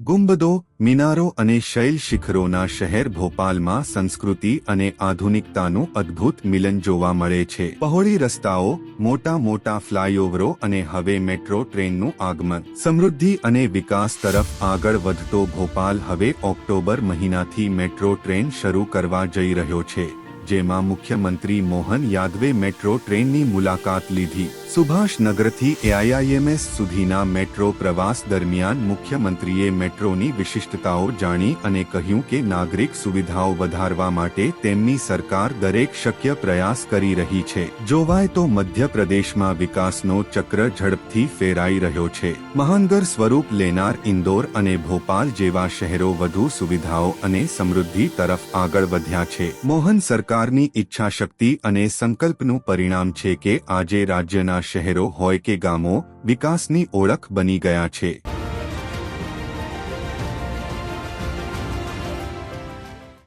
ગુંબદો, મિનારો અને શૈલ શિખરોના શહેર ભોપાલમાં સંસ્કૃતિ અને આધુનિકતાનું અદ્ભુત મિલન જોવા મળે છે. પહોળી રસ્તાઓ, મોટા મોટા ફ્લાયઓવરો અને હવે મેટ્રો ટ્રેનનું આગમન. સમૃદ્ધિ અને વિકાસ તરફ આગળ વધતો ભોપાલ હવે ઓક્ટોબર મહિનાથી મેટ્રો ટ્રેન શરૂ કરવા જઈ રહ્યો છે, જેમાં મુખ્યમંત્રી મોહન યાદવે મેટ્રો ટ્રેનની મુલાકાત લીધી. સુભાષનગરથી એઆઈઆઈએમએસ સુધીના મેટ્રો પ્રવાસ દરમિયાન મુખ્યમંત્રીએ મેટ્રોની વિશિષ્ટતાઓ જાણી અને કહ્યું કે નાગરિક સુવિધાઓ વધારવા માટે તેમની સરકાર દરેક શક્ય પ્રયાસ કરી રહી છે. જોવાય તો મધ્યપ્રદેશમાં વિકાસનો ચક્ર ઝડપથી ફેરાઈ રહ્યો છે. મહાનગર સ્વરૂપ લેનાર ઇન્દોર અને ભોપાલ જેવા શહેરો વધુ સુવિધાઓ અને સમૃદ્ધિ તરફ આગળ વધ્યા છે. મોહન સરકારની ઈચ્છાશક્તિ અને સંકલ્પનું પરિણામ છે કે આજે રાજ્યના શહેરો હોય કે ગામો વિકાસની ઓળખ બની ગયા છે.